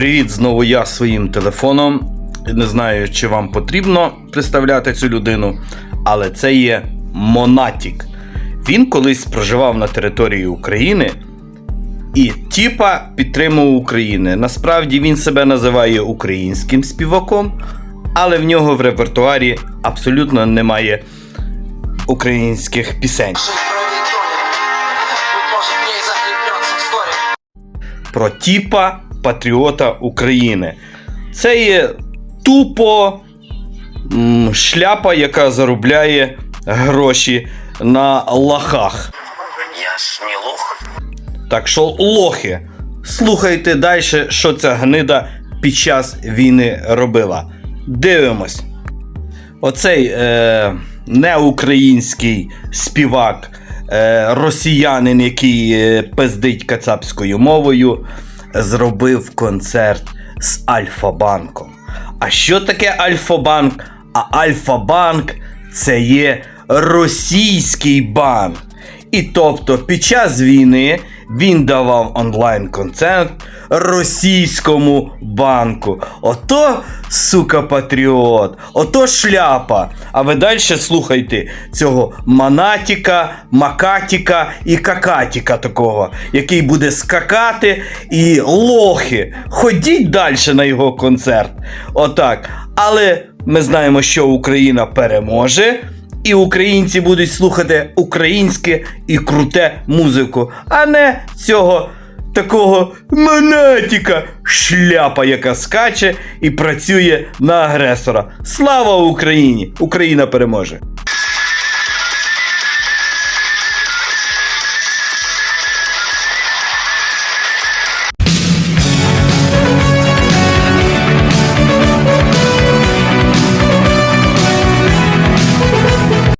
Привіт, знову я своїм телефоном. Не знаю, чи вам потрібно представляти цю людину, але це є Монатік. Він колись проживав на території України і тіпа підтримував Україну. Насправді він себе називає українським співаком, але в нього в репертуарі абсолютно немає українських пісень. Про тіпа патріота України. Це є тупо шляпа, яка заробляє гроші на лахах. Я ж не лох. Так що лохи, слухайте далі, що ця гнида під час війни робила. Дивимось. Оцей е, неукраїнський співак, е, росіянин, який е, пиздить кацапською мовою, зробив концерт з Альфа-банком. А що таке Альфа-банк? А Альфа-банк це є російський банк. І тобто під час війни він давав онлайн-концерт російському банку. Ото, сука, патріот, ото шляпа. А ви далі слухайте цього манатіка, макатіка і какатіка такого, який буде скакати і лохи. Ходіть далі на його концерт. Отак. Але ми знаємо, що Україна переможе. І українці будуть слухати українське і круте музику, а не цього такого монатіка, шляпа, яка скаче і працює на агресора. Слава Україні! Україна переможе!